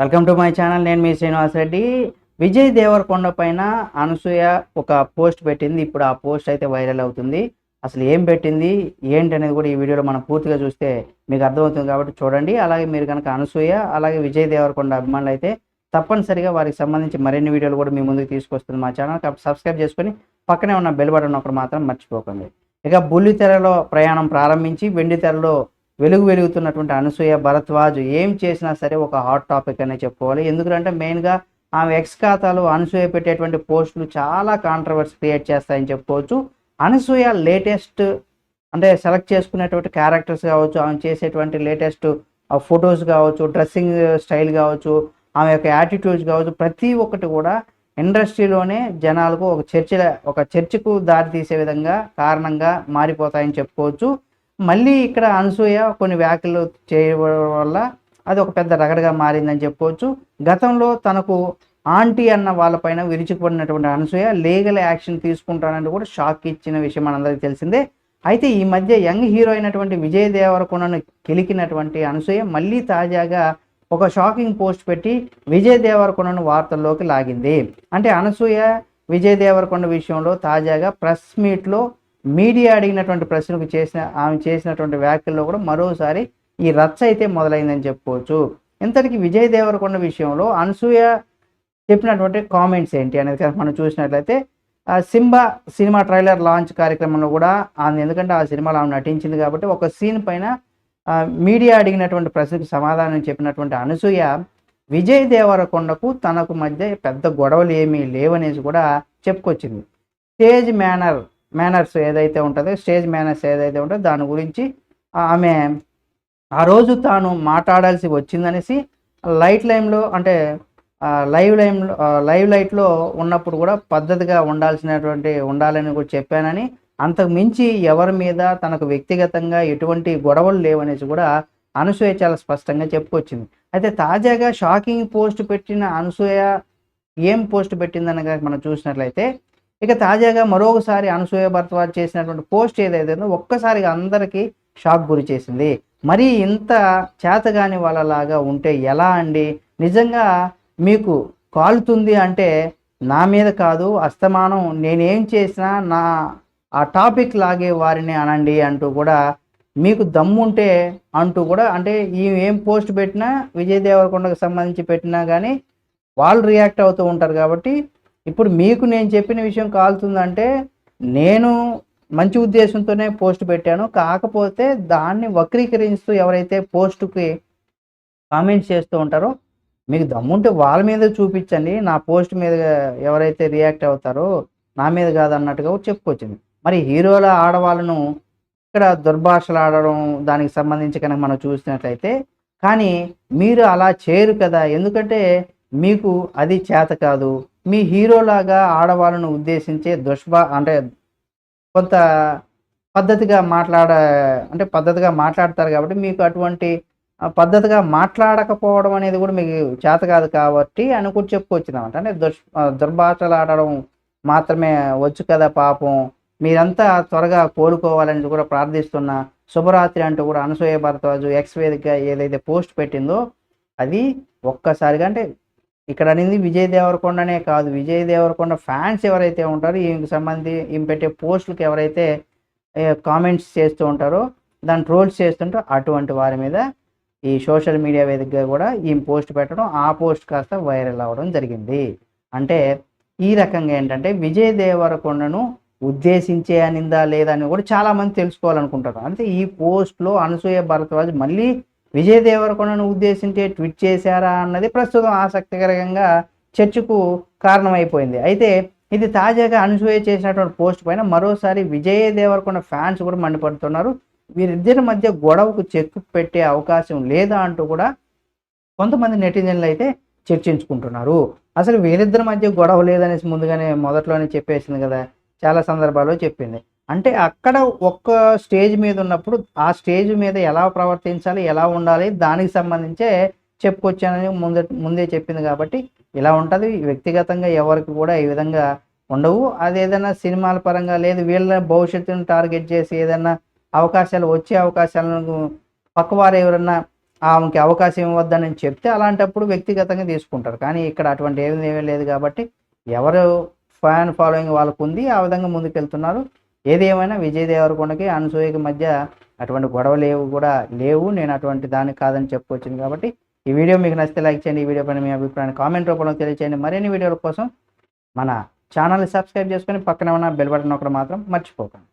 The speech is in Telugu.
వెల్కమ్ టు మై ఛానల్ నేను మీ శ్రీనివాస్ రెడ్డి. విజయ్ దేవరకొండ పైన అనసూయ ఒక పోస్ట్ పెట్టింది. ఇప్పుడు ఆ పోస్ట్ అయితే వైరల్ అవుతుంది. అసలు ఏం పెట్టింది? ఏంటి అనేది కూడా ఈ వీడియోలో మనం పూర్తిగా చూస్తే మీకు అర్థమవుతుంది కాబట్టి చూడండి. అలాగే మీరు కనుక అనసూయ అలాగే విజయ్ దేవరకొండ అభిమానులు అయితే తప్పనిసరిగా వారికి సంబంధించి మరిన్ని వీడియోలు కూడా మీ ముందుకు తీసుకొస్తుంది మా ఛానల్. కాబట్టి సబ్స్క్రైబ్ చేసుకొని పక్కనే ఉన్న బెల్ బటన్ ఒకటి మాత్రం మర్చిపోకండి. ఇక బుల్లి తెరలో ప్రయాణం ప్రారంభించి వెండి తెరలో వెలుగు వెలుగుతున్నటువంటి అనసూయ భరద్వాజ్ ఏం చేసినా సరే ఒక హాట్ టాపిక్ అనే చెప్పుకోవాలి. ఎందుకంటే మెయిన్గా ఆమె ఎక్స్ ఖాతాలో అనసూయ పెట్టేటువంటి పోస్టులు చాలా కాంట్రవర్సీ క్రియేట్ చేస్తాయని చెప్పుకోవచ్చు. అనసూయ లేటెస్ట్ అంటే సెలెక్ట్ చేసుకునేటువంటి క్యారెక్టర్స్ కావచ్చు ఆమె చేసేటువంటి లేటెస్ట్ ఫొటోస్ కావచ్చు డ్రెస్సింగ్ స్టైల్ కావచ్చు ఆమె యొక్క యాటిట్యూడ్స్ కావచ్చు ప్రతి ఒక్కటి కూడా ఇండస్ట్రీలోనే జనాలకు ఒక చర్చ ఒక చర్చకు దారి తీసే విధంగా కారణంగా మారిపోతాయని చెప్పుకోవచ్చు. మళ్ళీ ఇక్కడ అనసూయ కొన్ని వ్యాఖ్యలు చేయడం వల్ల అది ఒక పెద్ద రగడగా మారిందని చెప్పుకోవచ్చు. గతంలో తనకు ఆంటీ అన్న వాళ్ళపైన విరుచుకుపడినటువంటి అనసూయ లీగల్ యాక్షన్ తీసుకుంటానని కూడా షాక్ ఇచ్చిన విషయం మనందరికీ తెలిసిందే. అయితే ఈ మధ్య యంగ్ హీరో అయినటువంటి విజయ్ దేవరకొండను కెలికినటువంటి అనసూయ మళ్ళీ తాజాగా ఒక షాకింగ్ పోస్ట్ పెట్టి విజయ్ దేవరకొండను వార్తల్లోకి లాగింది. అంటే అనసూయ విజయ్ దేవరకొండ విషయంలో తాజాగా ప్రెస్ మీట్లో మీడియా అడిగినటువంటి ప్రశ్నకు చేసిన ఆమె చేసినటువంటి వ్యాఖ్యల్లో కూడా మరోసారి ఈ రచ్చ అయితే మొదలైందని చెప్పుకోవచ్చు. ఇంతటికి విజయ్ దేవరకొండ విషయంలో అనసూయ చెప్పినటువంటి కామెంట్స్ ఏంటి అనేది కనుక మనం చూసినట్లయితే ఆ సింబా సినిమా ట్రైలర్ లాంచ్ కార్యక్రమంలో కూడా ఆమె ఎందుకంటే ఆ సినిమాలో ఆమె నటించింది కాబట్టి ఒక సీన్ పైన మీడియా అడిగినటువంటి ప్రశ్నకు సమాధానం చెప్పినటువంటి అనసూయ విజయ్ దేవరకొండకు తనకు మధ్య పెద్ద గొడవలు ఏమీ లేవనేసి కూడా చెప్పుకొచ్చింది. స్టేజ్ మేనర్ మేనర్స్ ఏదైతే ఉంటుందో స్టేజ్ మేనర్స్ ఏదైతే ఉంటుందో దాని గురించి ఆమె ఆ రోజు తాను మాట్లాడాల్సి వచ్చిందనేసి లైట్ లైమ్లో అంటే లైవ్ లైమ్లో లైవ్ లైట్లో ఉన్నప్పుడు కూడా పద్ధతిగా ఉండాల్సినటువంటి ఉండాలని కూడా చెప్పానని అంతకు మించి ఎవరి మీద తనకు వ్యక్తిగతంగా ఎటువంటి గొడవలు లేవనేసి కూడా అనసూయ చాలా స్పష్టంగా చెప్పుకొచ్చింది. అయితే తాజాగా షాకింగ్ పోస్ట్ పెట్టిన అనసూయ ఏం పోస్ట్ పెట్టిందని మనం చూసినట్లయితే ఇక తాజాగా మరొకసారి అనసూయ భర్తవాజ్ చేసినటువంటి పోస్ట్ ఏదైతే ఒక్కసారిగా అందరికీ షాక్ గురి చేసింది. మరి ఇంత చేతగాని వాళ్ళలాగా ఉంటే ఎలా అండి? నిజంగా మీకు కాలుతుంది అంటే నా మీద కాదు అస్తమానం నేనేం చేసినా నా ఆ టాపిక్ లాగే వారిని అనండి అంటూ కూడా మీకు దమ్ముంటే అంటూ కూడా అంటే ఈ ఏం పోస్ట్ పెట్టినా విజయ్ దేవరకొండకు సంబంధించి పెట్టినా కానీ వాళ్ళు రియాక్ట్ అవుతూ ఉంటారు కాబట్టి ఇప్పుడు మీకు నేను చెప్పిన విషయం కాలుతుందంటే నేను మంచి ఉద్దేశంతోనే పోస్ట్ పెట్టాను. కాకపోతే దాన్ని వక్రీకరిస్తూ ఎవరైతే పోస్టుకి కామెంట్స్ చేస్తూ ఉంటారో మీకు దమ్ముంటే వాళ్ళ మీద చూపించండి. నా పోస్ట్ మీద ఎవరైతే రియాక్ట్ అవుతారో నా మీద కాదు అన్నట్టుగా చెప్పుకొచ్చింది. మరి హీరోల ఆడవాళ్ళను ఇక్కడ దుర్భాషలు ఆడడం దానికి సంబంధించి కనుక మనం చూసినట్లయితే కానీ మీరు అలా చేయరు కదా. ఎందుకంటే మీకు అది చేత కాదు. మీ హీరోలాగా ఆడవాళ్ళను ఉద్దేశించే దుష్భా అంటే కొంత పద్ధతిగా మాట్లాడ అంటే పద్ధతిగా మాట్లాడతారు కాబట్టి మీకు అటువంటి పద్ధతిగా మాట్లాడకపోవడం అనేది కూడా మీకు చేత కాదు కాబట్టి అని కూడా చెప్పుకోవచ్చు అనమాట అంటే దుష్ దుర్భాషలు ఆడడం మాత్రమే వచ్చు కదా పాపం. మీరంతా త్వరగా కోలుకోవాలని కూడా ప్రార్థిస్తున్నా శుభరాత్రి అంటూ కూడా అనసూయ భరద్వాజు ఎక్స్ వేదిక ఏదైతే పోస్ట్ పెట్టిందో అది ఒక్కసారిగా అంటే ఇక్కడ అనేది విజయ్ దేవరకొండనే కాదు. విజయ్ దేవరకొండ ఫ్యాన్స్ ఎవరైతే ఉంటారో ఈమెకి సంబంధి ఈమె పెట్టే పోస్టులకు ఎవరైతే కామెంట్స్ చేస్తూ ఉంటారో దాన్ని ట్రోల్స్ చేస్తుంటారో అటువంటి వారి మీద ఈ సోషల్ మీడియా వేదికగా కూడా ఈ పోస్ట్ పెట్టడం ఆ పోస్ట్ కాస్త వైరల్ అవ్వడం జరిగింది. అంటే ఈ రకంగా ఏంటంటే విజయ్ దేవరకొండను ఉద్దేశించే అనిందా లేదా అని కూడా చాలామంది తెలుసుకోవాలనుకుంటారు. అంటే ఈ పోస్ట్లో అనసూయ భరద్వాజ్ మళ్ళీ విజయ్ దేవరకొండను ఉద్దేశించే ట్వీట్ చేశారా అన్నది ప్రస్తుతం ఆసక్తికరంగా చర్చకు కారణమైపోయింది. అయితే ఇది తాజాగా అనసూయ చేసినటువంటి పోస్ట్ పైన మరోసారి విజయ్ దేవరకొండ ఫ్యాన్స్ కూడా మండిపడుతున్నారు. వీరిద్దరి మధ్య గొడవకు చెక్కు పెట్టే అవకాశం లేదా అంటూ కూడా కొంతమంది నెటిజన్లు అయితే చర్చించుకుంటున్నారు. అసలు వీరిద్దరి మధ్య గొడవ లేదనేసి ముందుగానే మొదట్లోనే చెప్పేసింది కదా చాలా సందర్భాల్లో చెప్పింది. అంటే అక్కడ ఒక్క స్టేజ్ మీద ఉన్నప్పుడు ఆ స్టేజ్ మీద ఎలా ప్రవర్తించాలి ఎలా ఉండాలి దానికి సంబంధించే చెప్పుకొచ్చానని ముందే ముందే చెప్పింది కాబట్టి ఇలా ఉంటుంది. వ్యక్తిగతంగా ఎవరికి కూడా ఈ విధంగా ఉండవు. అది ఏదైనా సినిమాల పరంగా లేదు వీళ్ళ భవిష్యత్తును టార్గెట్ చేసి ఏదైనా అవకాశాలు వచ్చే అవకాశాలను పక్కవారు ఎవరన్నా ఆమెకి అవకాశం ఇవ్వద్దని చెప్తే అలాంటప్పుడు వ్యక్తిగతంగా తీసుకుంటారు. కానీ ఇక్కడ అటువంటి ఏమీ ఏమీ లేదు కాబట్టి ఎవరు ఫ్యాన్ ఫాలోయింగ్ వాళ్ళకు ఉంది ఆ విధంగా ముందుకెళ్తున్నారు. ఏది ఏమైనా విజయ్ దేవరకొండకి అనసూయకి మధ్య అటువంటి గొడవలు ఏవి కూడా లేవు. నేను అటువంటి దాన్ని కాదని చెప్పుకొచ్చింది కాబట్టి ఈ వీడియో మీకు నచ్చితే లైక్ చేయండి. ఈ వీడియో పైన మీ అభిప్రాయాన్ని కామెంట్ రూపంలో తెలియచేయండి. మరిన్ని వీడియోల కోసం మన ఛానల్ని సబ్స్క్రైబ్ చేసుకొని పక్కన ఉన్న బెల్ బటన్ ఒకటి మాత్రం మర్చిపోకండి.